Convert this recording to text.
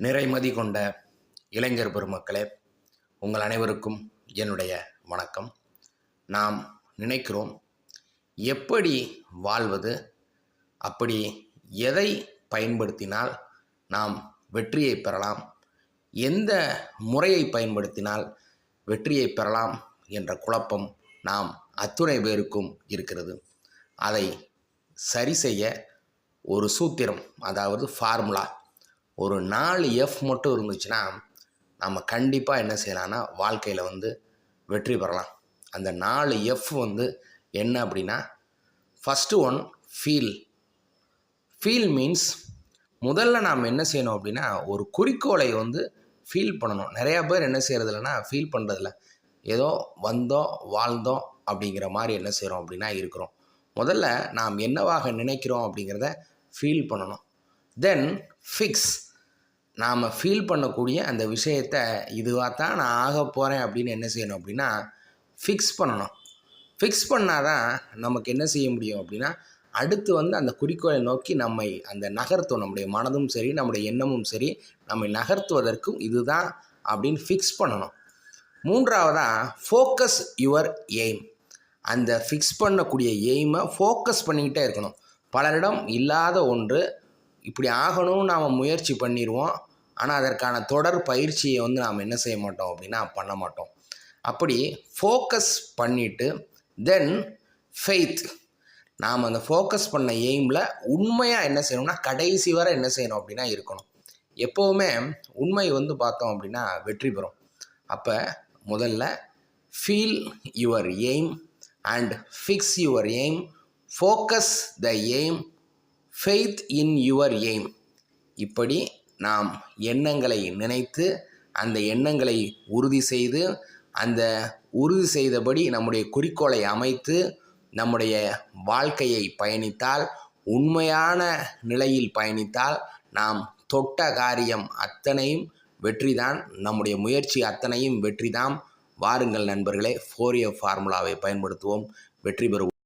நிறைமதி கொண்ட இளைஞர் பெருமக்களே உங்கள் அனைவருக்கும் என்னுடைய வணக்கம். நாம் நினைக்கிறோம் எப்படி வாழ்வது அப்படி எதை பயன்படுத்தினால் நாம் வெற்றியை பெறலாம் எந்த முறையை பயன்படுத்தினால் வெற்றியை பெறலாம் என்ற குழப்பம் நாம் அத்துணை பேருக்கும் இருக்கிறது. அதை சரி செய்ய ஒரு சூத்திரம் அதாவது ஃபார்முலா ஒரு நாலு எஃப் மட்டும் இருந்துச்சுன்னா நம்ம கண்டிப்பாக என்ன செய்யலாம்னா வாழ்க்கையில் வந்து வெற்றி பெறலாம். அந்த நாலு எஃப் வந்து என்ன அப்படின்னா first one feel feel means முதல்ல நாம் என்ன செய்யணும் அப்படின்னா ஒரு குறிக்கோளை வந்து ஃபீல் பண்ணணும். நிறையா பேர் என்ன செய்கிறது இல்லைன்னா ஃபீல் பண்ணுறதில்ல ஏதோ வந்தோம் வாழ்ந்தோம் அப்படிங்கிற மாதிரி என்ன செய்கிறோம் அப்படின்னா இருக்கிறோம். முதல்ல நாம் என்னவாக நினைக்கிறோம் அப்படிங்கிறத ஃபீல் பண்ணணும். தென் ஃபிக்ஸ் நாம் ஃபீல் பண்ணக்கூடிய அந்த விஷயத்தை இதுவாக தான் நான் ஆக போகிறேன் அப்படின்னு என்ன செய்யணும் அப்படின்னா ஃபிக்ஸ் பண்ணணும். ஃபிக்ஸ் பண்ணால் தான் நமக்கு என்ன செய்ய முடியும் அப்படின்னா அடுத்து வந்து அந்த குறிக்கோளை நோக்கி நம்மை அந்த நகர்த்தும். நம்முடைய மனதும் சரி நம்முடைய எண்ணமும் சரி நம்மை நகர்த்துவதற்கும் இதுதான் அப்படின்னு ஃபிக்ஸ் பண்ணணும். மூன்றாவதாக ஃபோக்கஸ் யுவர் எய்ம் அந்த ஃபிக்ஸ் பண்ணக்கூடிய எய்மை ஃபோக்கஸ் பண்ணிக்கிட்டே இருக்கணும். பலரிடம் இல்லாத ஒன்று இப்படி ஆகணும்னு நாம் முயற்சி பண்ணிடுவோம் ஆனால் அதற்கான தொடர் பயிற்சியை வந்து நாம் என்ன செய்ய மாட்டோம் அப்படின்னா பண்ண மாட்டோம். அப்படி ஃபோக்கஸ் பண்ணிவிட்டு தென் ஃபெய்த் நாம் அந்த ஃபோக்கஸ் பண்ண எய்மில் உண்மையாக என்ன செய்யணும்னா கடைசி வரை என்ன செய்யணும் அப்படின்னா இருக்கணும். எப்போவுமே உண்மை வந்து பார்த்தோம் அப்படின்னா வெற்றி பெறும். அப்போ முதல்ல feel your aim and fix your aim focus the aim faith in your aim இப்படி நாம் எண்ணங்களை நினைத்து அந்த எண்ணங்களை உறுதி செய்து அந்த உறுதி செய்தபடி நம்முடைய குறிக்கோளை அமைத்து நம்முடைய வாழ்க்கையை பயணித்தால் உண்மையான நிலையில் பயணித்தால் நாம் தொட்ட காரியம் அத்தனையும் வெற்றிதான். நம்முடைய முயற்சி அத்தனையும் வெற்றிதான் வாருங்கள் நண்பர்களே ஃபோரியோ ஃபார்முலாவை பயன்படுத்துவோம். வெற்றி பெறுவோம்.